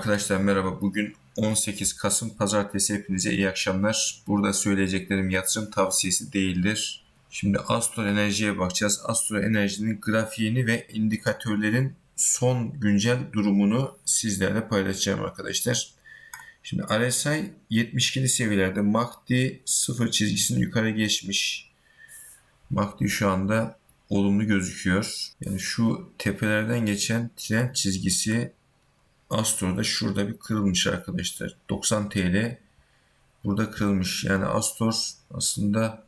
Arkadaşlar merhaba. Bugün 18 Kasım Pazartesi. Hepinize iyi akşamlar. Burada söyleyeceklerim yatırım tavsiyesi değildir. Şimdi Astro Enerji'ye bakacağız. Astro Enerji'nin grafiğini ve indikatörlerin son güncel durumunu sizlerle paylaşacağım arkadaşlar. Şimdi RSI 72'li seviyelerde. MACD sıfır çizgisini yukarı geçmiş. MACD şu anda olumlu gözüküyor. Yani şu tepelerden geçen trend çizgisi Astor'da şurada bir kırılmış arkadaşlar. 90 TL burada kırılmış. Yani Astor aslında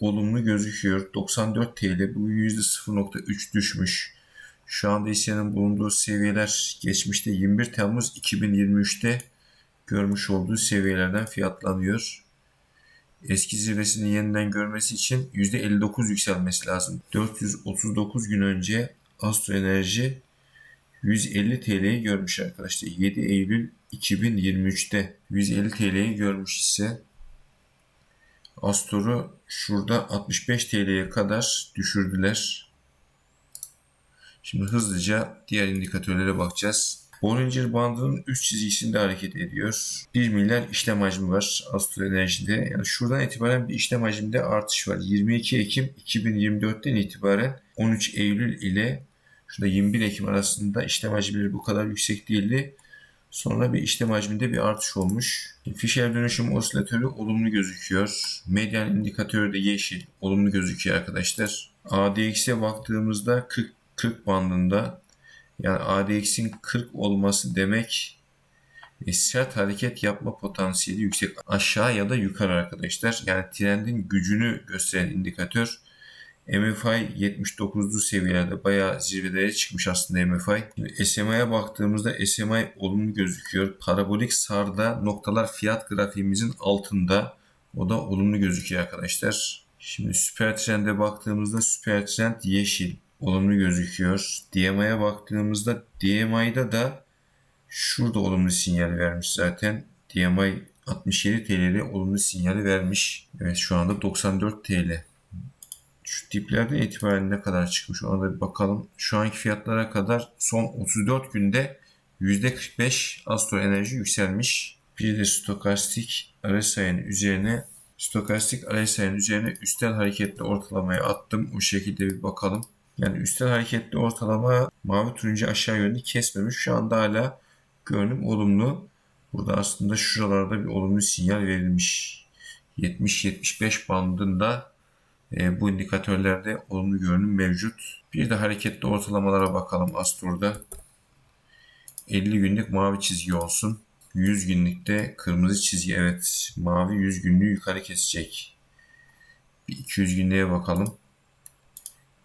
olumlu gözüküyor. 94 TL bu %0.3 düşmüş. Şu anda hissenin bulunduğu seviyeler geçmişte 21 Temmuz 2023'te görmüş olduğu seviyelerden fiyatlanıyor. Eski zirvesini yeniden görmesi için %59 yükselmesi lazım. 439 gün önce Astro Enerji 150 TL'yi görmüş arkadaşlar. 7 Eylül 2023'te 150 TL'yi görmüş ise Astor'u şurada 65 TL'ye kadar düşürdüler. Şimdi hızlıca diğer indikatörlere bakacağız. Bollinger bandının üst çizgisinde hareket ediyor. 1 milyar işlem hacmi var Astro Enerji'de. Yani şuradan itibaren bir işlem hacminde artış var. 22 Ekim 2024'ten itibaren 13 Eylül ile Şurada 21 Ekim arasında işlem hacimleri bu kadar yüksek değildi. Sonra bir işlem hacminde bir artış olmuş. Fisher dönüşüm osilatörü olumlu gözüküyor. Median indikatörü de yeşil. Olumlu gözüküyor arkadaşlar. ADX'e baktığımızda 40, 40 bandında. Yani ADX'in 40 olması demek e, sert hareket yapma potansiyeli yüksek. Aşağı ya da yukarı arkadaşlar. Yani trendin gücünü gösteren indikatör. MFI 79'lu seviyelerde bayağı zirvelere çıkmış aslında MFI. SMI'ye baktığımızda SMI olumlu gözüküyor. Parabolik sarda noktalar fiyat grafiğimizin altında. O da olumlu gözüküyor arkadaşlar. Şimdi süper trende baktığımızda süper trend yeşil olumlu gözüküyor. DMI'ye baktığımızda DMI'da da şurada olumlu sinyal vermiş zaten. DMI 67 TL'de olumlu sinyali vermiş. Evet şu anda 94 TL. Şu diplerden itibaren ne kadar çıkmış ona da bir bakalım. Şu anki fiyatlara kadar son 34 günde %45 Astro Enerji yükselmiş. Bir de stokastik RSI'nin üzerine stokastik RSI'nin üzerine üstel hareketli ortalamaya attım. O şekilde bir bakalım. Yani üstel hareketli ortalama mavi turuncu aşağı yönlü kesmemiş. Şu anda hala görünüm olumlu. Burada aslında şuralarda bir olumlu sinyal verilmiş. 70-75 bandında e, bu indikatörlerde olumlu görünüm mevcut. Bir de hareketli ortalamalara bakalım Astor'da. 50 günlük mavi çizgi olsun. 100 günlükte kırmızı çizgi evet mavi 100 günlüğü yukarı kesecek. Bir 200 günlüğe bakalım.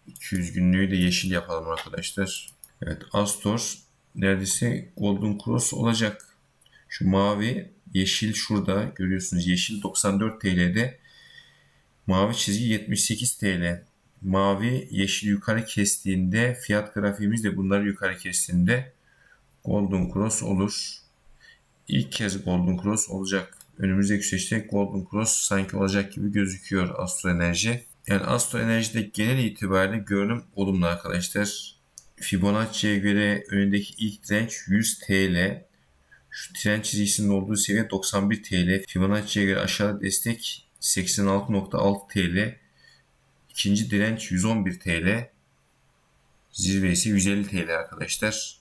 200 günlüğü de yeşil yapalım arkadaşlar. Evet Astor neredeyse Golden Cross olacak. Şu mavi yeşil şurada görüyorsunuz yeşil 94 TL'de Mavi çizgi 78 TL. Mavi yeşil yukarı kestiğinde fiyat grafiğimiz de bunları yukarı kestiğinde Golden Cross olur. İlk kez Golden Cross olacak. Önümüzdeki süreçte Golden Cross sanki olacak gibi gözüküyor Astro Enerji. Yani Astro Enerji'de genel itibariyle görünüm olumlu arkadaşlar. Fibonacci'ye göre önündeki ilk direnç 100 TL. Şu trend çizgisinin olduğu seviye 91 TL. Fibonacci'ye göre aşağıda destek 86.6 TL. İkinci direnç 111 TL. Zirvesi 150 TL arkadaşlar.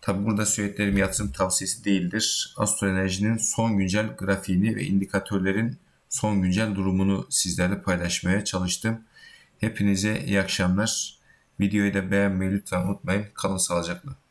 Tabi burada söylediklerim yatırım tavsiyesi değildir. Astro Enerji'nin son güncel grafiğini ve indikatörlerin son güncel durumunu sizlerle paylaşmaya çalıştım. Hepinize iyi akşamlar. Videoyu da beğenmeyi lütfen unutmayın. Kalın sağlıcakla.